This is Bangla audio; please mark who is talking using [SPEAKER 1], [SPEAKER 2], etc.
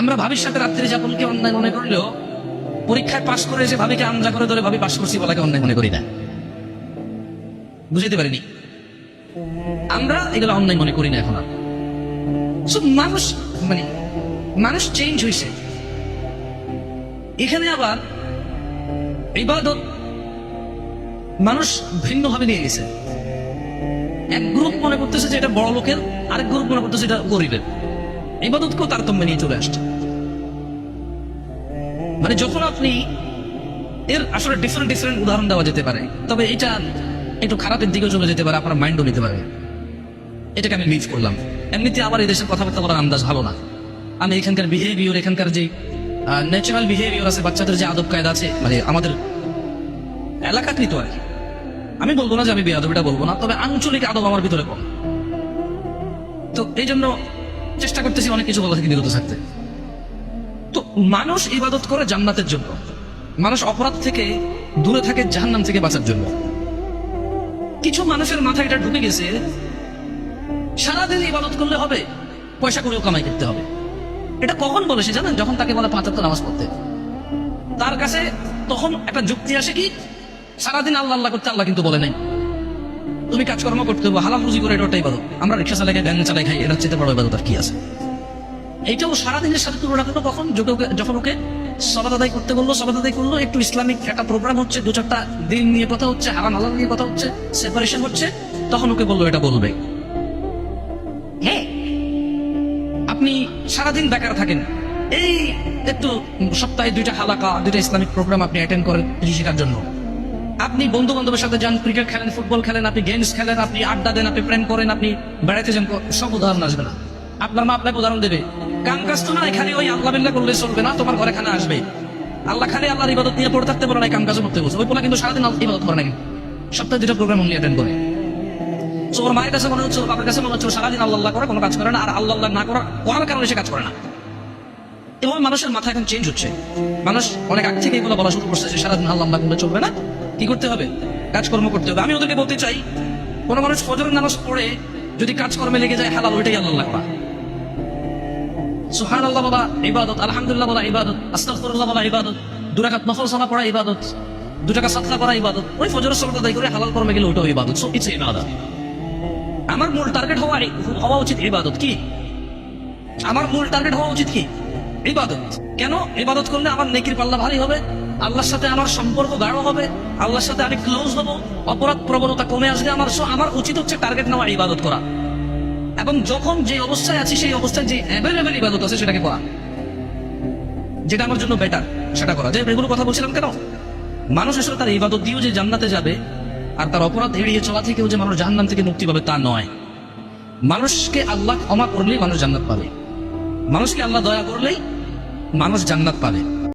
[SPEAKER 1] আমরা ভাবির সাথে রাত্রি যাপনকে অন্যায় মনে করলেও পরীক্ষায় পাশ করে এসে ভাবিকে আমজা করে ধরে ভাবি পাশ করছি বলাকে অন্যায় মনে করি না। বুঝতে পারিনি? আমরা এগুলো অন্যায় মনে করি না এখন মানুষ মানে মানুষ চেঞ্জ হয়েছে এখানে আবার ইবাদত মানুষ ভিন্নভাবে নিয়ে গেছে। এক গ্রুপ মনে করতেছে যে এটা বড় লোকের, আরেক গ্রুপ মনে করতেছে এটা গরিবের। ইবাদতকেও তারতম্য নিয়ে চলে আসছে মানে যখন আপনি এর আসলে ডিফারেন্ট ডিফারেন্ট উদাহরণ দেওয়া যেতে পারে, তবে এটা একটু খারাপের দিকেও চলে যেতে পারে, আপনার মাইন্ডও নিতে পারে। এটাকে আমি লিভ করলাম। এমনিতে আমার এই দেশের কথাবার্তা বলার আন্দাজ ভালো না। আমি এখানকার বিহেভিয়ার এখানকার যে ন্যাচারাল বিহেভিয়ার আছে, বাচ্চাদের যে আদব কায়দা আছে মানে আমাদের এলাকাকৃত আর কি। আমি বলব না যে আমি বেয়াদব এটা বলব না, তবে আঞ্চলিক আদব আমার ভিতরে কম। তো এই জন্য চেষ্টা করতেছি অনেক কিছু বলা থেকে বিরত থাকতে। তো মানুষ ইবাদত করে জান্নাতের জন্য। মানুষ অপরাধ থেকে দূরে থাকে জাহান্নাম থেকে বাঁচার জন্য। কিছু মানুষের মাথায় এটা ঢুকে গেছে, সারাদিন ইবাদত করলে হবে, পয়সা করেও কামাই করতে হবে। এটা কখন বলে সে জানেন? যখন তাকে বলে পাঁচাত্তর নামাজ পড়তে। তার কাছে তখন একটা যুক্তি আসে কি? সারাদিন আল্লাহ আল্লাহ করতে আল্লাহ কিন্তু বলে নাই। তুমি কাজকর্ম করতে হবে হালাল রুজি করে ওটাই ইবাদত আমরা রিক্সা চালাই ভ্যান চালাই খাই এটা চেতে বড় ইবাদত আর কি আছে? এইটাও সারাদিনের সাথে তুলনা করল কখন? যখন ওকে- সবাদ আদায় করতে বলল, সবাদ আদায় করল, একটু ইসলামিক একটা প্রোগ্রাম হচ্ছে, দু চারটা দিন নিয়ে কথা হচ্ছে, হারাম আলাদা নিয়ে কথা হচ্ছে সেপারেশন হচ্ছে, তখন ওকে বলল, এটা বলবে। হ্যাঁ আপনি সারাদিন বেকার থাকেন। এই একটু সপ্তাহে দুইটা হালাকা, দুইটা ইসলামিক প্রোগ্রাম আপনি অ্যাটেন্ড করেন শেখার জন্য। আপনি বন্ধু বান্ধবের সাথে যান ক্রিকেট খেলেন ফুটবল খেলেন আপনি গেমস খেলেন আপনি আড্ডা দেন আপনি প্রেম করেন আপনি বেড়াইতে যান সব উদাহরণ আসবে না। আপনার মা আপনাকে উদাহরণ দেবে কাম কাজ তো না এখানে ওই আল্লাহ বিল্লাহ করলে চলবে না তোমার ঘরে খানা আসবে। আল্লাহ খালি আল্লাহর ইবাদত নিয়ে পড়ে থাকতে পারে না কাম কাজও করতে বসে। ওই পোলা কিন্তু সারাদিন আল্লাহ ইবাদত করে না কিন্তু। সপ্তাহে দুটো প্রোগ্রাম অনলি অ্যাটেন্ড করে। So, ওর মায়ের কাছে মনে হচ্ছে ওর বাবার কাছে মনে হচ্ছে সারাদিন আল্লাহ করে কোনো কাজ করে না আর আল্লাহ না করা করার কারণে সে কাজ করে না। এবং মানুষের মাথা এখন চেঞ্জ হচ্ছে। মানুষ অনেক আগ থেকে এগুলো বলা শুরু করছে যে সারাদিন আল্লাহ করলে চলবে না। কি করতে হবে? কাজকর্ম করতে হবে। আমি ওদেরকে বলতে চাই, কোনো মানুষ ফজরের নামাজ পড়ে যদি কাজকর্মে লেগে যায়, হালাল, ওইটাই আল্লাহ করা সুহান আল্লাহ বলা ইবাদত। আলহামদুলিল্লাহ বলা ইবাদত। আস্তাগফিরুল্লাহ বলা ইবাদত। দুরাকাত নফল সালা পড়া ইবাদত। দু টাকা সাতলা করা ইবাদত। ওই ফজরের সালাত আদায় করে হালাল কর্মে গেলে ওটাও ইবাদত। সো ইটস ইবাদত। আমার মূল টার্গেট হওয়া হওয়া উচিত ইবাদত কি? আমার মূল টার্গেট হওয়া উচিত কি? ইবাদত। কেন? ইবাদত করলে আমার নেকির পাল্লা ভারী হবে। আল্লাহর সাথে আমার সম্পর্ক গাঢ় হবে, আল্লাহর সাথে আমি ক্লোজ হব, অপরাধ প্রবণতা কমে আসবে আমার আমার উচিত হচ্ছে টার্গেট নেওয়া, ইবাদত করা। এবং যখন যে অবস্থায় আছি, সেই অবস্থায় যে অ্যাভেলেবেল ইবাদত আছে, সেটাকে করা। যেটা আমার জন্য বেটার সেটা করা। যে এগুলো কথা বলছিলাম কেন? মানুষ আসলে তার ইবাদত দিয়েও যে জান্নাতে যাবে, আর তার অপরাধ এড়িয়ে চলা থেকেও যে মানুষ জাহান্নাম থেকে মুক্তি পাবে, তা নয়। মানুষকে আল্লাহ ক্ষমা করলেই মানুষ জান্নাত পাবে। মানুষকে আল্লাহ দয়া করলেই মানুষ জান্নাত পাবে।